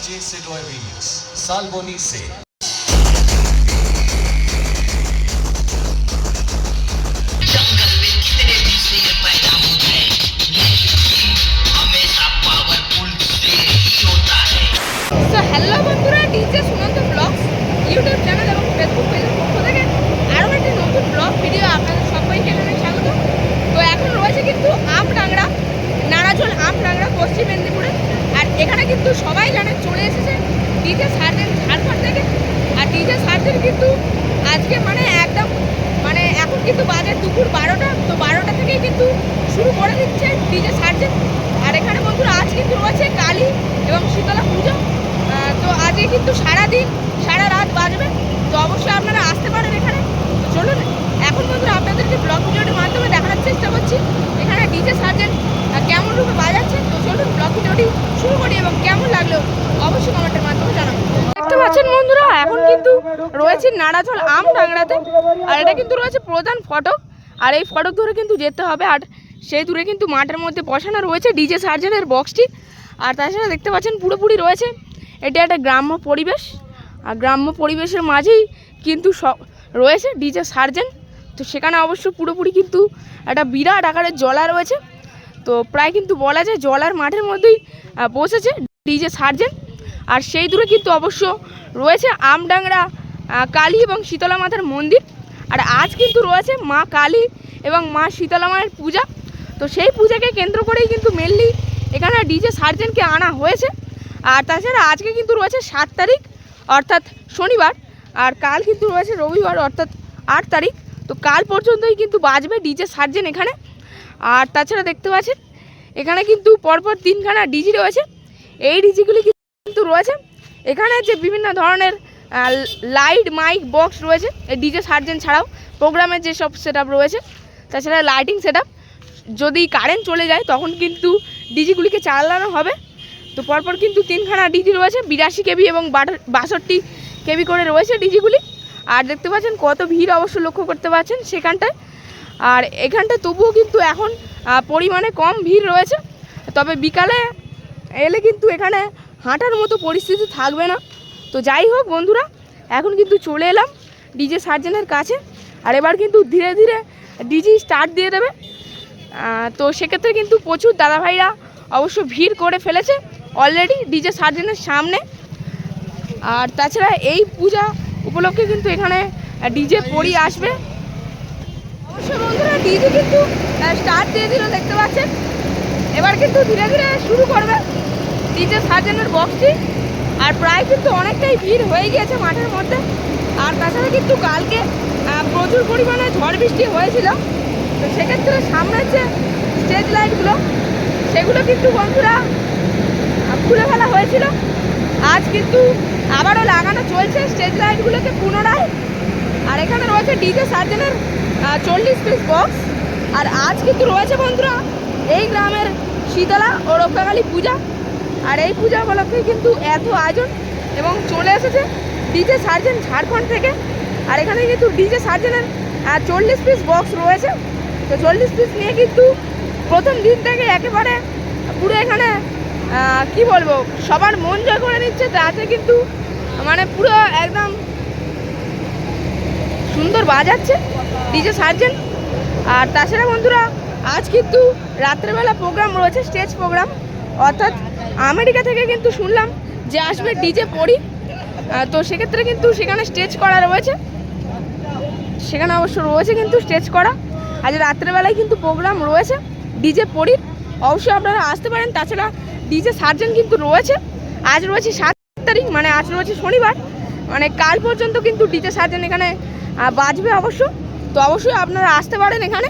DJ Sedoy Remix, Salboni Se. Hello YouTube channel এবং Facebook আরও একটি নতুন ব্লগ ভিডিও আপনাদের সবাইকে জানাই স্বাগত তো এখন রয়েছে কিন্তু আমডাংরা নারাজল আমডাংরা পশ্চিম মেদিনীপুরে এখানে কিন্তু সবাই জানে চলে এসেছে। ডিজে সার্জেন ঝাড়খণ্ড থেকে। আর ডিজে সার্জেন কিন্তু আজকে মানে একদম মানে এখন কিন্তু বাজার দুপুর বারোটা। তো বারোটা থেকেই কিন্তু শুরু করে দিচ্ছে ডিজে সার্জেন আর এখানে বন্ধুরা আজ কিন্তু রয়েছে কালী এবং শীতলা পুজো। তো আজকে কিন্তু সারাদিন, সারা রাত বাজবে। তো অবশ্যই আপনারা আসতে পারেন এখানে। চলুন, এখন বন্ধুরা আপনাদেরকে ব্লগ ভিডিওটির মাধ্যমে দেখানোর চেষ্টা করছি এখানে ডিজে সার্জেন কেমন রূপে বাজাচ্ছে তো চলুন ব্লগ ভিডিওটি শুরু করি এবং কেমন লাগল অবশ্যই কমেন্টের মাধ্যমে জানাব দেখতে পাচ্ছেন বন্ধুরা এখন কিন্তু রয়েছে নাড়াচল আম ডাংরাতে আর এটা কিন্তু রয়েছে প্রধান ফটক। আর এই ফটক ধরে কিন্তু যেতে হবে, আর সেই দূরে কিন্তু মাঠের মধ্যে বসানো রয়েছে ডিজে সার্জেনের বক্সটি। আর তাছাড়া দেখতে পাচ্ছেন পুরোপুরি রয়েছে, এটা একটা গ্রাম্য পরিবেশ। আর গ্রাম্য পরিবেশের মাঝেই কিন্তু সব রয়েছে ডিজে সার্জেন। তো সেখানে অবশ্য পুরোপুরি কিন্তু একটা বিরাট আকারের জলা রয়েছে। তো প্রায় কিন্তু বলা যায় জলার মাঠের মধ্যেই বসেছে ডিজে সার্জেন। আর সেই দূরে কিন্তু অবশ্য রয়েছে আমডাংরা কালী এবং শীতলা মাতার মন্দির। আর আজ কিন্তু রয়েছে মা কালী এবং মা শীতলা মায়ের পূজা। তো সেই পূজাকে কেন্দ্র করেই কিন্তু মেনলি এখানে ডিজে সার্জেনকে আনা হয়েছে। আর তাছাড়া আজকে কিন্তু রয়েছে সাত তারিখ, অর্থাৎ শনিবার। আর কাল কিন্তু রয়েছে রবিবার, অর্থাৎ আট তারিখ। তো কাল পর্যন্তই কিন্তু বাজবে ডিজে সার্জেন এখানে। আর তাছাড়া দেখতে পাচ্ছেন, এখানে কিন্তু পরপর তিনখানা ডিজি রয়েছে। এই ডিজিগুলি কিন্তু রয়েছে। এখানে যে বিভিন্ন ধরনের লাইট মাইক বক্স রয়েছে। এই ডিজে সার্জেন ছাড়াও প্রোগ্রামের যেসব সেট রয়েছে, তাছাড়া লাইটিং সেট যদি কারেন্ট চলে যায়, তখন কিন্তু ডিজিগুলিকে চালানো হবে। তো পরপর কিন্তু তিনখানা ডিজি রয়েছে, বিরাশি কেবি এবং বাষট্টি কেবি করে রয়েছে ডিজিগুলি আর দেখতে পাচ্ছেন কত ভিড় অবশ্য লক্ষ্য করতে পারছেন সেখানটায়। আর এখানটায় তবুও কিন্তু এখন পরিমাণে কম ভিড় রয়েছে। তবে বিকালে এলে কিন্তু এখানে হাঁটার মতো পরিস্থিতি থাকবে না। তো যাই হোক বন্ধুরা, এখন কিন্তু চলে এলাম ডিজে সার্জেনের কাছে, আর এবার কিন্তু ধীরে ধীরে ডিজি স্টার্ট দিয়ে দেবে। তো সেক্ষেত্রে কিন্তু প্রচুর দাদাভাইরা অবশ্য ভিড় করে ফেলেছে অলরেডি ডিজে সার্জেনের সামনে। আর তাছাড়া এই পূজা উপলক্ষে কিন্তু এখানে ডিজে পরি আসবে। অবশ্য বন্ধুরা, ডিজে কিন্তু স্টার্ট দিয়ে দিল, দেখতে পাচ্ছেন? এবার কিন্তু ধীরে ধীরে শুরু করবে ডিজে সার্জেনের বক্সটি আর প্রায় কিন্তু অনেকটাই ভিড় হয়ে গিয়েছে মাঠের মধ্যে। আর তাছাড়া কিন্তু কালকে প্রচুর পরিমাণে ঝড় বৃষ্টি হয়েছিল। তো সেক্ষেত্রে সামনের যে স্টেজ লাইটগুলো, সেগুলো কিন্তু বন্ধুরা খুলে ফেলা হয়েছিল। আজ কিন্তু আবারও লাগানো চলছে স্টেজ লাইটগুলোকে পুনরায়। আর এখানে রয়েছে ডিজে সার্জেনের চল্লিশ পিস বক্স আর আজ কিন্তু রয়েছে বন্ধুরা, এই গ্রামের শীতলা ও রক্ষাকালী পূজা। আর এই পূজা উপলক্ষে কিন্তু এত আয়োজন এবং চলে এসেছে ডিজে সার্জেন ঝাড়খণ্ড থেকে। আর এখানে কিন্তু ডিজে সার্জেনের চল্লিশ পিস বক্স রয়েছে। তো চল্লিশ পিস নিয়ে কিন্তু প্রথম দিন থেকে একেবারে পুরো এখানে কি বলব, সবার মন জয় করে নিচ্ছে। তাতে কিন্তু মানে পুরো একদম সুন্দর বাজাচ্ছে ডিজে সার্জেন আর তাছাড়া বন্ধুরা, আজ কিন্তু রাত্রেবেলা প্রোগ্রাম রয়েছে স্টেজ প্রোগ্রাম অর্থাৎ আমেরিকা থেকে কিন্তু শুনলাম যে আসবে ডিজে পড়ি তো সেক্ষেত্রে কিন্তু সেখানে স্টেজ করা রয়েছে। সেখানে অবশ্য রয়েছে কিন্তু স্টেজ করা। আজ রাত্রেবেলায় কিন্তু প্রোগ্রাম রয়েছে ডিজে পড়ির অবশ্যই আপনারা আসতে পারেন। তাছাড়া ডিজে সার্জেন কিন্তু রয়েছে। আজ রয়েছে সাত তারিখ মানে আজ রয়েছে শনিবার। মানে কাল পর্যন্ত কিন্তু ডিজে সার্জেন এখানে বাজবে অবশ্য। তো অবশ্যই আপনারা আসতে পারেন এখানে।